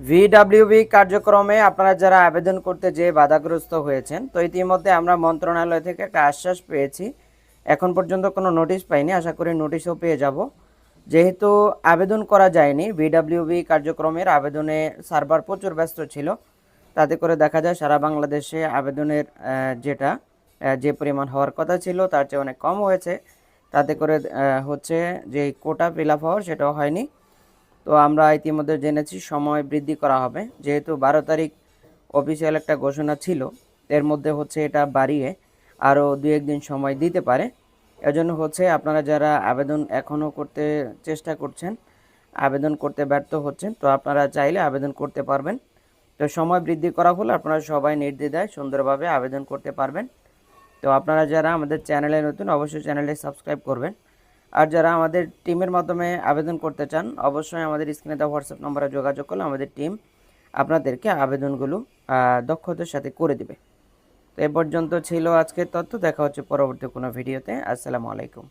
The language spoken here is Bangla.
ভিডাব্লিউবি কার্যক্রমে আপনারা যারা আবেদন করতে যেয়ে বাধাগ্রস্ত হয়েছেন, তো ইতিমধ্যে আমরা মন্ত্রণালয় থেকে একটা আশ্বাস পেয়েছি। এখন পর্যন্ত কোনো নোটিশ পাইনি, আশা করি নোটিশও পেয়ে যাব। যেহেতু আবেদন করা যায়নি ভিডাব্লিউবি কার্যক্রমের আবেদনে সার্ভার প্রচুর ব্যস্ত ছিল, তাতে করে দেখা যায় সারা বাংলাদেশে আবেদনের যেটা যে পরিমাণ হওয়ার কথা ছিল তার চেয়ে অনেক কম হয়েছে। তাতে করে হচ্ছে যে কোটা ফিল আপ হওয়ার সেটাও হয়নি। তো আমরা ইতিমধ্যে জেনেছি সময় বৃদ্ধি করা হবে। যেহেতু বারো তারিখ অফিসিয়াল একটা ঘোষণা ছিল, এর মধ্যে হচ্ছে এটা বাড়িয়ে আরও দু একদিন সময় দিতে পারে। এজন্য হচ্ছে আপনারা যারা আবেদন এখনও করতে চেষ্টা করছেন, আবেদন করতে ব্যর্থ হচ্ছেন, তো আপনারা চাইলে আবেদন করতে পারবেন। তো সময় বৃদ্ধি করা হলে আপনারা সবাই নির্দ্বিধায় সুন্দরভাবে আবেদন করতে পারবেন। তো আপনারা যারা আমাদের চ্যানেলে নতুন, অবশ্যই চ্যানেলটি সাবস্ক্রাইব করবেন। আর যারা আমাদের টিমের মাধ্যমে আবেদন করতে চান, অবশ্যই আমাদের স্ক্রিনে দেওয়া হোয়াটসঅ্যাপ নম্বরে যোগাযোগ করলে আমাদের টিম আপনাদেরকে আবেদনগুলো দক্ষতার সাথে করে দিবে। তো এ পর্যন্ত ছিল আজকের তথ্য। দেখা হচ্ছে পরবর্তী কোনো ভিডিওতে। আসসালামু আলাইকুম।